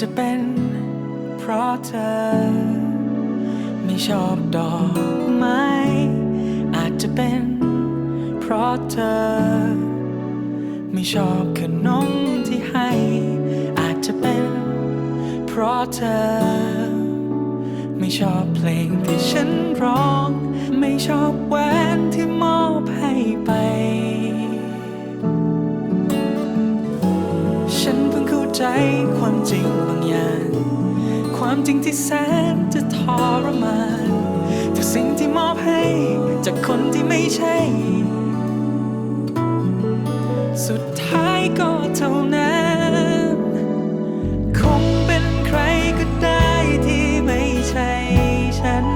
จะเป็นเพราะเธอ ไม่ชอบดอกไม้อาจจะเป็นเพราะเธอ ไม่ชอบขนมที่ให้ อาจจะเป็นเพราะเธอ ไม่ชอบเพลงที่ฉันร้อง ไม่ชอบแหวนที่ ความจริงที่แสนจะทรมานแต่สิ่งที่มอบให้จากคนที่ไม่ใช่ สุดท้ายก็เท่านั้น คงเป็นใครก็ได้ที่ไม่ใช่ฉัน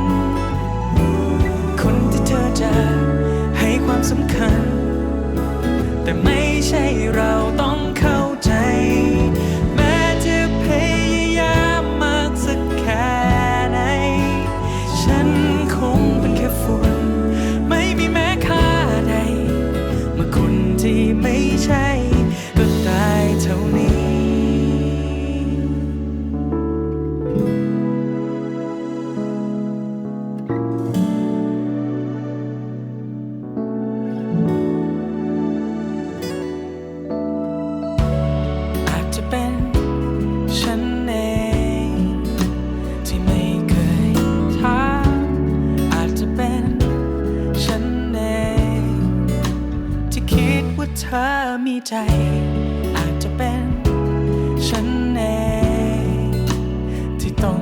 คนที่เธอจะให้ความสำคัญ แต่ไม่ใช่เรา ธอมีใจ อาจจะเป็นฉันเองที่ต้อง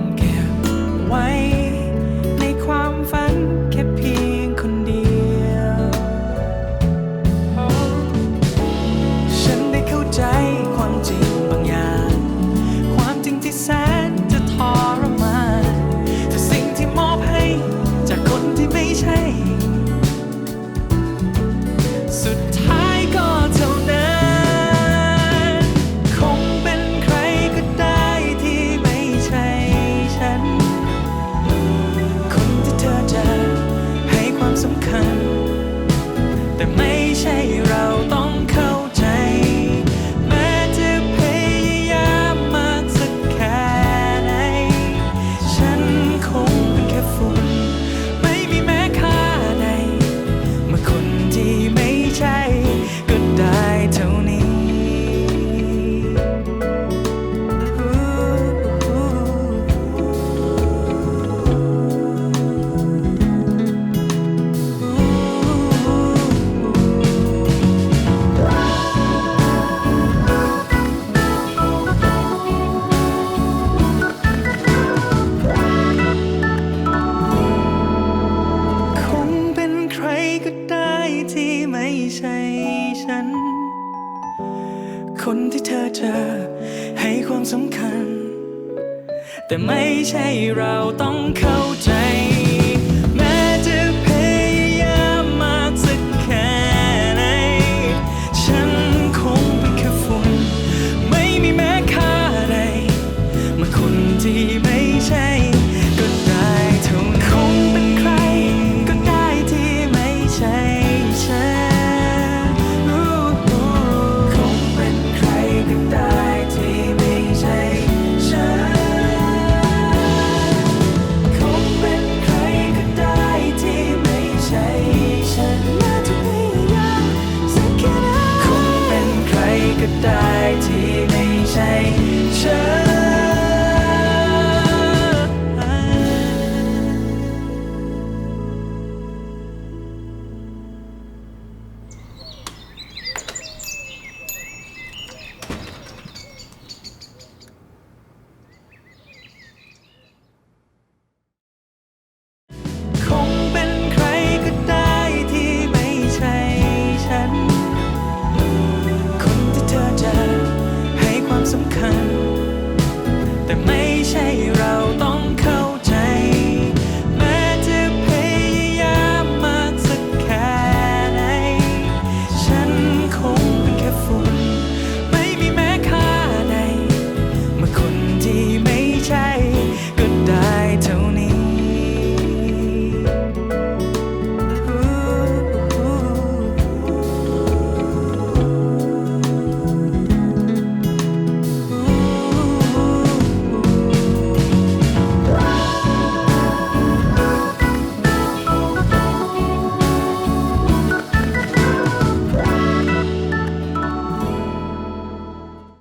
ฉัน คนที่เธอเจอให้ความสำคัญ แต่ไม่ใช่เราต้องเข้าใจ สำคัญ แต่ไม่ใช่เรา